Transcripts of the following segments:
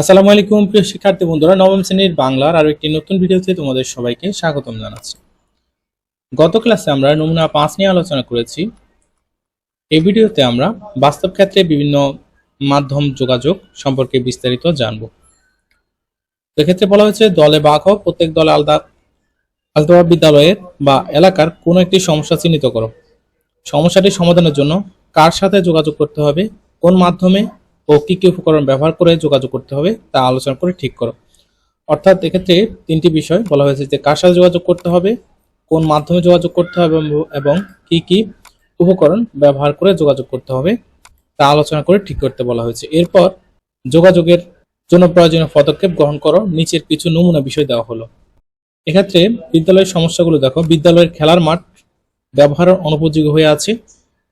আসসালামু আলাইকুম, প্রিয় শিক্ষার্থী বন্ধুরা, নবম শ্রেণির বাংলার আরও একটি নতুন ভিডিওতে তোমাদের সবাইকে স্বাগতম জানাচ্ছি। গত ক্লাসে আমরা নমুনা পাঁচ নিয়ে আলোচনা করেছি। এই ভিডিওতে আমরা বাস্তব ক্ষেত্রে বিভিন্ন মাধ্যম যোগাযোগ সম্পর্কে বিস্তারিত জানব। এক্ষেত্রে বলা হয়েছে, দলে ভাগ হোক প্রত্যেক দলে আলাদা আলাদা বিদ্যালয়ের বা এলাকার কোনো একটি সমস্যা চিহ্নিত করো। সমস্যাটি সমাধানের জন্য কার সাথে যোগাযোগ করতে হবে, কোন মাধ্যমে ও কি কি উপকরণ ব্যবহার করে যোগাযোগ করতে হবে তা আলোচনা করে ঠিক করো। অর্থাৎ এক্ষেত্রে তিনটি বিষয় বলা হয়েছে যে কার সাথে যোগাযোগ করতে হবে, কোন মাধ্যমে যোগাযোগ করতে হবে এবং- কি কি উপকরণ ব্যবহার করে যোগাযোগ করতে হবে তা আলোচনা করে ঠিক করতে বলা হয়েছে। এরপর যোগাযোগের জন্য প্রয়োজনীয় পদক্ষেপ গ্রহণ করো। নিচের কিছু নমুনা বিষয় দেওয়া হলো। এক্ষেত্রে বিদ্যালয়ের সমস্যাগুলো দেখো। বিদ্যালয়ের খেলার মাঠ ব্যবহারের অনুপযোগী হয়ে আছে।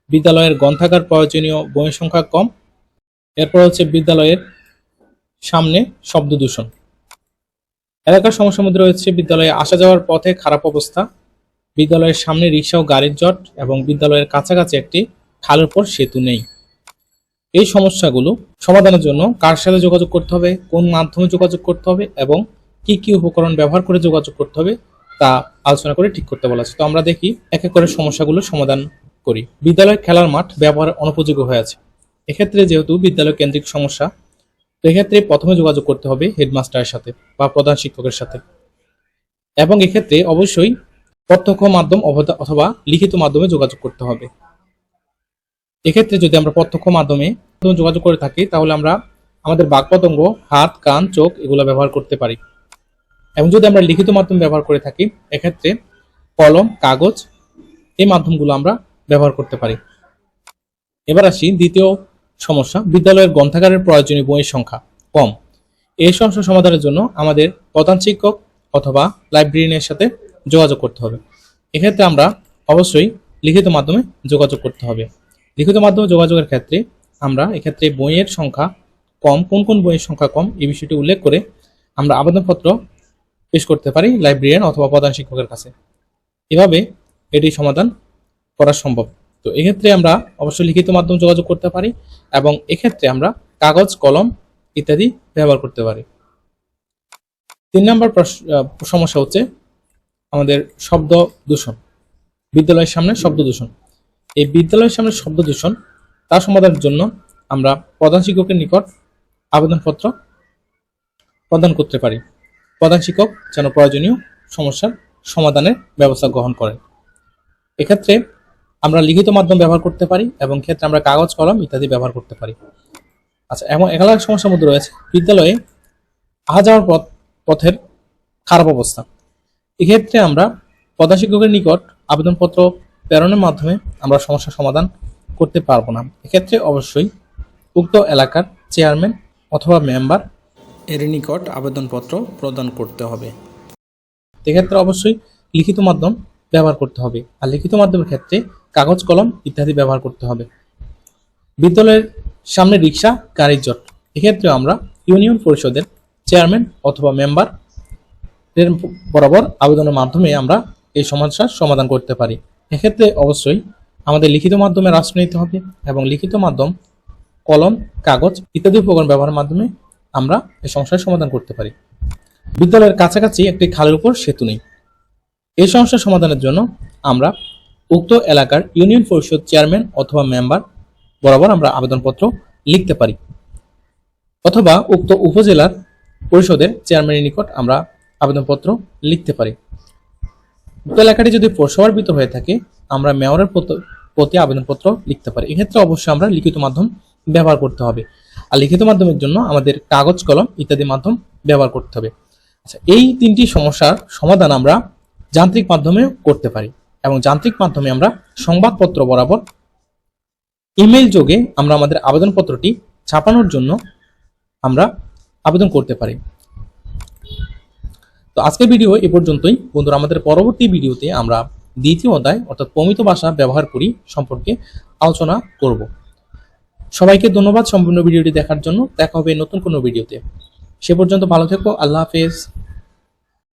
বিদ্যালয়ের গ্রন্থাগার প্রয়োজনীয় বইয়ের সংখ্যা কম। এরপর হচ্ছে বিদ্যালয়ের সামনে শব্দ দূষণ। এলাকার সমস্যার মধ্যে রয়েছে বিদ্যালয়ে আসা যাওয়ার পথে খারাপ অবস্থা। বিদ্যালয়ের সামনে রিক্সা ও গাড়ির জট এবং বিদ্যালয়ের কাছাকাছি একটি খালের উপর সেতু নেই। এই সমস্যাগুলো সমাধানের জন্য কার সাথে যোগাযোগ করতে হবে, কোন মাধ্যমে যোগাযোগ করতে হবে এবং কি কি উপকরণ ব্যবহার করে যোগাযোগ করতে হবে তা আলোচনা করে ঠিক করতে বলা আছে। তো আমরা দেখি এক এক করে সমস্যাগুলো সমাধান করি। বিদ্যালয়ের খেলার মাঠ ব্যবহার অনুপযোগী হয়ে আছে। এক্ষেত্রে যেহেতু বিদ্যালয় কেন্দ্রিক সমস্যা, তো এক্ষেত্রে প্রথমে যোগাযোগ করতে হবে হেডমাস্টারের সাথে বা প্রধান শিক্ষকের সাথে। এবং এক্ষেত্রে অবশ্যই প্রত্যক্ষ মাধ্যম অথবা লিখিত মাধ্যমে যোগাযোগ করতে হবে। এক্ষেত্রে যদি আমরা প্রত্যক্ষ মাধ্যমে যোগাযোগ করে থাকি, তাহলে আমরা আমাদের বাকপতঙ্গ, হাত, কান, চোখ এগুলো ব্যবহার করতে পারি। এবং যদি আমরা লিখিত মাধ্যম ব্যবহার করে থাকি, এক্ষেত্রে কলম, কাগজ এই মাধ্যমগুলো আমরা ব্যবহার করতে পারি। এবার আসি দ্বিতীয় সমস্যা, বিদ্যালয়ের গ্রন্থাগারের প্রয়োজনীয় বইয়ের সংখ্যা কম। এই সমস্যা সমাধানের জন্য আমাদের প্রধান শিক্ষক অথবা লাইব্রেরিয়ানের সাথে যোগাযোগ করতে হবে। এক্ষেত্রে আমরা অবশ্যই লিখিত মাধ্যমে যোগাযোগ করতে হবে। লিখিত মাধ্যমে যোগাযোগের ক্ষেত্রে আমরা এক্ষেত্রে বইয়ের সংখ্যা কম, কোন কোন বইয়ের সংখ্যা কম, এই বিষয়টি উল্লেখ করে আমরা আবেদনপত্র পেশ করতে পারি লাইব্রেরিয়ান অথবা প্রধান শিক্ষকের কাছে। এভাবে এটি সমাধান করা সম্ভব। তো এক্ষেত্রে আমরা অবশ্যই লিখিত মাধ্যম যোগাযোগ করতে পারি এবং এক্ষেত্রে আমরা কাগজ, কলম ইত্যাদি ব্যবহার করতে পারি। তিন নম্বর সমস্যা হচ্ছে আমাদের শব্দ দূষণ। বিদ্যালয়ের সামনে শব্দ দূষণ। এই বিদ্যালয়ের সামনে শব্দ দূষণ তার সমাধানের জন্য আমরা প্রধান শিক্ষকের নিকট আবেদনপত্র প্রদান করতে পারি। প্রধান শিক্ষক যেন প্রয়োজনীয় সমস্যার সমাধানের ব্যবস্থা গ্রহণ করেন। এক্ষেত্রে আমরা লিখিত মাধ্যম ব্যবহার করতে পারি এবং ক্ষেত্রে আমরা কাগজ, কলম ইত্যাদি ব্যবহার করতে পারি। আচ্ছা এবং একালার সমস্যার মধ্যে রয়েছে। বিদ্যালয়ে আহা যাওয়ার পথ, পথের খারাপ অবস্থা। এক্ষেত্রে আমরা প্রধান শিক্ষকের নিকট আবেদনপত্র প্রেরণের মাধ্যমে আমরা সমস্যার সমাধান করতে পারব না। এক্ষেত্রে অবশ্যই উক্ত এলাকার চেয়ারম্যান অথবা মেম্বার এর নিকট আবেদনপত্র প্রদান করতে হবে। এক্ষেত্রে অবশ্যই লিখিত মাধ্যম ব্যবহার করতে হবে। আর লিখিত মাধ্যমের ক্ষেত্রে কাগজ, কলম ইত্যাদি ব্যবহার করতে হবে। বিদ্যালয়ের সামনে রিক্সা গাড়ির জট। এক্ষেত্রে আমরা ইউনিয়ন পরিষদের চেয়ারম্যান অথবা মেম্বার বরাবর আবেদনের মাধ্যমে আমরা এই সমস্যার সমাধান করতে পারি। এক্ষেত্রে অবশ্যই আমাদের লিখিত মাধ্যমে রাষ্ট্র নিতে হবে এবং লিখিত মাধ্যম, কলম, কাগজ ইত্যাদি উপকরণ ব্যবহারের মাধ্যমে আমরা এই সমস্যার সমাধান করতে পারি। বিদ্যালয়ের কাছাকাছি একটি খালের উপর সেতু নেই। এই সমস্যার সমাধানের জন্য আমরা উক্ত এলাকার ইউনিয়ন পরিষদ চেয়ারম্যান অথবা মেম্বার বরাবর আমরা আবেদনপত্র লিখতে পারি। অথবা উক্ত উপজেলার পরিষদের চেয়ারম্যানের নিকট আমরা আবেদনপত্র লিখতে পারি। উক্ত এলাকাটি যদি পৌরসভার ভিতর হয়ে থাকে, আমরা মেয়রের প্রতি আবেদনপত্র লিখতে পারি। এক্ষেত্রে অবশ্যই আমরা লিখিত মাধ্যম ব্যবহার করতে হবে। আর লিখিত মাধ্যমের জন্য আমাদের কাগজ, কলম ইত্যাদি মাধ্যম ব্যবহার করতে হবে। আচ্ছা এই তিনটি সমস্যার সমাধান আমরা যান্ত্রিক মাধ্যমে করতে পারি এবং যান্ত্রিক মাধ্যমে আমরা সংবাদপত্র বরাবর ইমেল যোগে আমরা আমাদের আবেদনপত্রটি ছাপানোর জন্য আমরা আবেদন করতে পারি। তো আজকের ভিডিও এ পর্যন্তই। বন্ধুরা, আমাদের পরবর্তী ভিডিওতে আমরা দ্বিতীয় অধ্যায়, অর্থাৎ প্রমিত ভাষা ব্যবহার করি সম্পর্কে আলোচনা করব। সবাইকে ধন্যবাদ সম্পূর্ণ ভিডিওটি দেখার জন্য। দেখা হবে নতুন কোনো ভিডিওতে। সে পর্যন্ত ভালো থেকো। আল্লাহ হাফেজ।